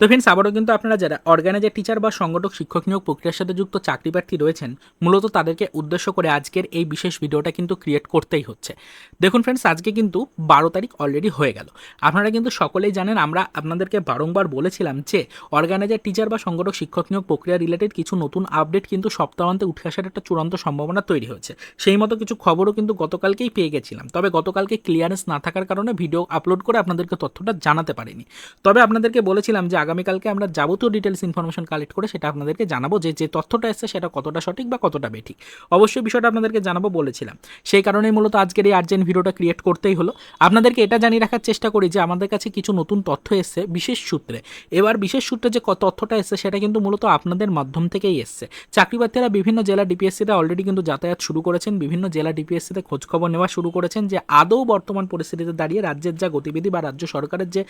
তো ফ্রেন্ডস আবারও কিন্তু আপনারা যারা অর্গানাইজার টিচার বা সংগঠক, শিক্ষক নিয়োগ প্রক্রিয়ার সাথে যুক্ত চাকরি প্রার্থী রয়েছেন, মূলত তাদেরকে উদ্দেশ্য করে আজকের এই বিশেষ ভিডিওটা কিন্তু ক্রিয়েট করতেই হচ্ছে। দেখুন ফ্রেন্ডস আজকে কিন্তু বারো তারিখ অলরেডি হয়ে গেল। আপনারা কিন্তু সকলেই জানেন, আমরা আপনাদেরকে বারংবার বলেছিলাম যে অর্গানাইজার টিচার বা সংগঠক, শিক্ষক নিয়োগ প্রক্রিয়া রিলেটেড কিছু নতুন আপডেট কিন্তু সপ্তাহান্তে উঠে আসার একটা চূড়ান্ত সম্ভাবনা তৈরি হয়েছে। সেই মতো কিছু খবরও কিন্তু গতকালকেই পেয়ে গেছিলাম। তবে গতকালকে ক্লিয়ারেন্স না থাকার কারণে ভিডিও আপলোড করে আপনাদেরকে তথ্যটা জানাতে পারিনি। তবে আপনাদেরকে বলেছিলাম যে আগামীকালকে আমরা যাবতীয় ডিটেলস ইনফরমেশন কালেক্ট করে সেটা আপনাদেরকে জানাব যে যে তথ্যটা এসছে সেটা কতটা সঠিক বা কতটা বেঠিক। অবশ্যই বিষয়টা আপনাদেরকে জানাব বলেছিলাম। সেই কারণেই মূলত আজকের এই আর্জেন্ট ভিডিওটা ক্রিয়েট করতেই হলো। আপনাদেরকে এটা জানিয়ে রাখার চেষ্টা করি যে, আমাদের কাছে কিছু নতুন তথ্য এসছে, বিশেষ সূত্রে। এবার বিশেষ সূত্রে যে তথ্যটা এসছে সেটা কিন্তু মূলত আপনাদের মাধ্যম থেকেই এসছে। চাকরি প্রার্থীরা বিভিন্ন জেলা ডিপিএসসিতে অলরেডি কিন্তু যাতায়াত শুরু করেছেন, বিভিন্ন জেলা ডিপিএসসিতে খোঁজখবর নেওয়া শুরু করেছেন যে, আদৌ বর্তমান পরিস্থিতিতে দাঁড়িয়ে রাজ্যের যা গতিবিধি বা রাজ্য সরকারের যে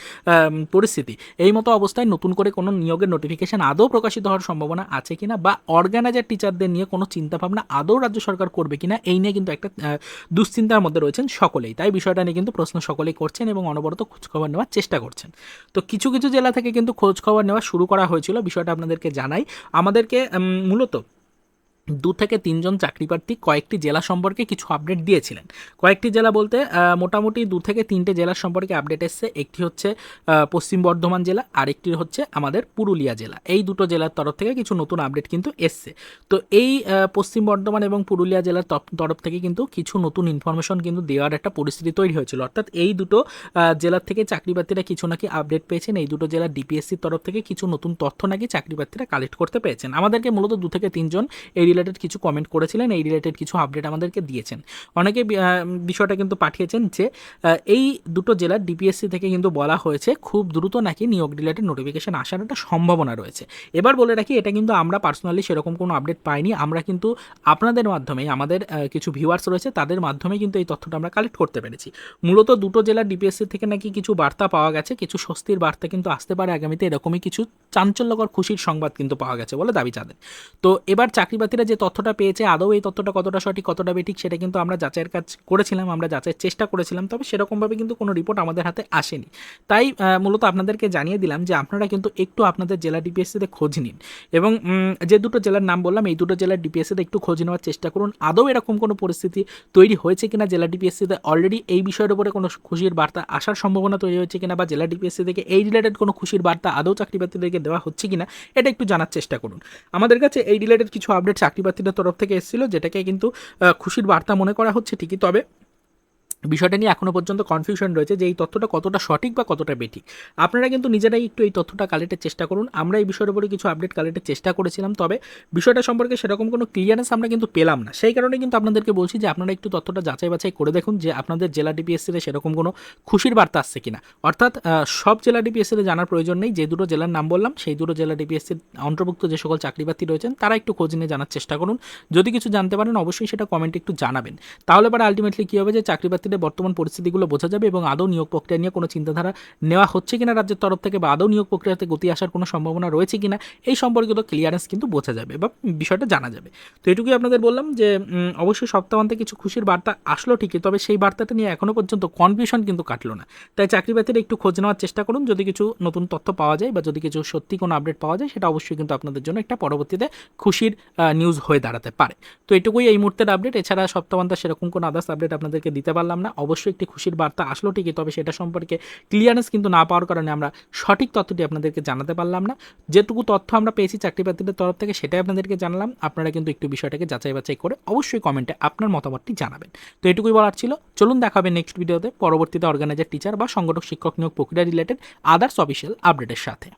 পরিস্থিতি, এই মতো অবস্থায় নতুন করে কোনো নিয়োগের নোটিফিকেশন আদৌ প্রকাশিত হওয়ার সম্ভাবনা আছে কিনা বা অর্গানাইজার টিচারদের নিয়ে কোনো চিন্তাভাবনা আদৌ রাজ্য সরকার করবে কিনা, এই নিয়ে কিন্তু একটা দুশ্চিন্তার মধ্যে রয়েছেন সকলেই। তাই বিষয়টা নিয়ে কিন্তু প্রশ্ন সকলেই করছেন এবং অনবরত খোঁজখবর নেওয়ার চেষ্টা করছেন। তো কিছু কিছু জেলা থেকে কিন্তু খোঁজখবর নেওয়া শুরু করা হয়েছিল, বিষয়টা আপনাদেরকে জানাই। আমাদেরকে মূলত দু থেকে তিনজন চাকরি প্রার্থী কয়েকটি জেলা সম্পর্কে কিছু আপডেট দিয়েছিলেন। কয়েকটি জেলা বলতে মোটামুটি দু থেকে তিনটে জেলার সম্পর্কে আপডেট এসছে। একটি হচ্ছে পশ্চিম বর্ধমান জেলা, আরেকটি হচ্ছে আমাদের পুরুলিয়া জেলা। এই দুটো জেলার তরফ থেকে কিছু নতুন আপডেট কিন্তু এসছে। তো এই পশ্চিম বর্ধমান এবং পুরুলিয়া জেলার তরফ- থেকে কিন্তু কিছু নতুন ইনফরমেশন কিন্তু দেওয়ার একটা পরিস্থিতি তৈরি হয়েছিল। অর্থাৎ এই দুটো জেলার থেকে চাকরি প্রার্থীরা কিছু নাকি আপডেট পেয়েছেন। এই দুটো জেলার ডিপিএসসির তরফ থেকে কিছু নতুন তথ্য নাকি চাকরি প্রার্থীরা কালেক্ট করতে পেয়েছেন। আমাদেরকে মূলত দু থেকে তিনজন এই রিলেটেড কিছু কমেন্ট করেছিলেন, এই রিলেটেড কিছু আপডেট আমাদেরকে দিয়েছেন। অনেকে বিষয়টা কিন্তু পাঠিয়েছেন যে এই দুটো জেলার ডিপিএসসি থেকে কিন্তু বলা হয়েছে খুব দ্রুত নাকি নিয়োগ রিলেটেড নোটিফিকেশন আসার একটা সম্ভাবনা রয়েছে। এবার বলে রাখি, এটা কিন্তু আমরা পার্সোনালি সেরকম কোনো আপডেট পাইনি। আমরা কিন্তু আপনাদের মাধ্যমে আমাদের কিছু ভিউয়ার্স রয়েছে, তাদের মাধ্যমে কিন্তু এই তথ্যটা আমরা কালেক্ট করতে পেরেছি। মূলত দুটো জেলার ডিপিএসসি থেকে নাকি কিছু বার্তা পাওয়া গেছে, কিছু স্বস্তির বার্তা কিন্তু আসতে পারে আগামীতে, এরকমই কিছু চাঞ্চল্যকর খুশির সংবাদ কিন্তু পাওয়া গেছে বলে দাবি তাদের তো এবার চাকরি প্রার্থীরা যে তথ্যটা পেয়েছে, আদৌ এই তথ্যটা কতটা সঠিক, কতটা বেঠিক, সেটা কিন্তু আমরা যাচাইয়ের কাজ করেছিলাম, আমরা যাচাইয়ের চেষ্টা করেছিলাম, তবে সেরকমভাবে কিন্তু কোনো রিপোর্ট আমাদের হাতে আসেনি। তাই মূলত আপনাদেরকে জানিয়ে দিলাম যে আপনারা কিন্তু একটু আপনাদের জেলা ডিপিএসসিতে খোঁজ নিন এবং যে দুটো জেলার নাম বললাম, এই দুটো জেলার ডিপিএসসিতে একটু খোঁজ নেওয়ার চেষ্টা করুন। আদৌ এরকম কোনো পরিস্থিতি তৈরি হয়েছে কিনা জেলা ডিপিএসসিতে অলরেডি এই বিষয়ের উপরে কোনো খুশির বার্তা আসার সম্ভাবনা তৈরি হয়েছে কিনা বা জেলা ডিপিএসসি থেকে এই রিলেটেড কোনো খুশির বার্তা আদৌ চাকরি প্রার্থীদেরকে দেওয়া হচ্ছে কিনা, এটা একটু জানার চেষ্টা করুন। আমাদের কাছে এই রিলেটেড কিছু আপডেট চাকরি প্রার্থীদের তরফ থেকে এসেছিল যেটাকে কিন্তু খুশির বার্তা মনে করা হচ্ছে ঠিকই। তবে বিষয়টা নিয়ে এখনও পর্যন্ত কনফিউশন রয়েছে যে এই তথ্যটা কতটা সঠিক বা কতটা বেঠিক। আপনারা কিন্তু নিজেরাই একটু এই তথ্যটা কালেক্টের চেষ্টা করুন। আমরা এই বিষয়ের উপরে কিছু আপডেট কালেক্টের চেষ্টা করেছিলাম, তবে বিষয়টা সম্পর্কে সেরকম কোনো ক্লিয়ারেন্স আমরা কিন্তু পেলাম না। সেই কারণে কিন্তু আপনাদেরকে বলছি যে আপনারা একটু তথ্যটা যাচাই বাছাই করে দেখুন যে আপনাদের জেলা ডিপিএসসিতে সেরকম কোনো খুশির বার্তা আসছে কিনা। অর্থাৎ সব জেলা ডিপিএসসিতে জানার প্রয়োজন নেই। যে দুটো জেলার নাম বললাম, সেই দুটো জেলা ডিপিএসসির অন্তর্ভুক্ত যে সকল চাকরি প্রার্থী রয়েছেন, তারা একটু খোঁজ নিয়ে জানার চেষ্টা করুন। যদি কিছু জানতে পারেন, অবশ্যই সেটা কমেন্টে একটু জানাবেন। তাহলে পরে আলটিমেটলি কী হবে যে চাকরি প্রার্থীদের বর্তমান পরিস্থিতিগুলো বোঝা যাবে এবং আদৌ নিয়োগ প্রক্রিয়া নিয়ে কোনো চিন্তাধারা নেওয়া হচ্ছে কিনা রাজ্যের তরফ থেকে বা আদৌ নিয়োগ প্রক্রিয়াতে গতি আসার কোনো সম্ভাবনা রয়েছে কিনা, এই সম্পর্কিত ক্লিয়ারেন্স কিন্তু বোঝা যাবে বা বিষয়টা জানা যাবে। তো এটুকুই আপনাদের বললাম যে অবশ্যই সপ্তাহান্তে কিছু খুশির বার্তা আসলো ঠিকই, তবে সেই বার্তাটা নিয়ে এখনও পর্যন্ত কনফিউশন কিন্তু কাটলো না। তাই চাকরি প্রার্থীরা একটু খোঁজ নেওয়ার চেষ্টা করুন, যদি কিছু নতুন তথ্য পাওয়া যায় বা যদি কিছু সত্যি কোনো আপডেট পাওয়া যায়, সেটা অবশ্যই কিন্তু আপনাদের জন্য একটা পরবর্তীতে খুশির নিউজ হয়ে দাঁড়াতে পারে। তো এটুকুই এই মুহূর্তের আপডেট এছাড়া সপ্তাহান্তে সেরকম কোনো আদার্স আপডেট আপনাদেরকে দিতে পারলাম না, অবশ্যই একটি খুশির বার্তা আসলো ঠিকই, তবে সেটা সম্পর্কে ক্লিয়ারেন্স কিন্তু না পাওয়ার কারণে আমরা সঠিক তথ্যটি আপনাদেরকে জানাতে পারলাম না। যেটুকু তথ্য আমরা পেয়েছি চাকরি প্রার্থীদের তরফ থেকে, সেটাই আপনাদেরকে জানালাম। আপনারা কিন্তু একটু বিষয়টাকে যাচাই বাছাই করে অবশ্যই কমেন্টে আপনার মতামতটি জানাবেন। তো এটুকুই বলার ছিল। চলুন দেখাবে নেক্সট ভিডিওতে পরবর্তীতে অর্গানাইজার টিচার বা সংগঠক, শিক্ষক নিয়োগ প্রক্রিয়া রিলেটেড আদার্স অফিসিয়াল আপডেটের সাথে।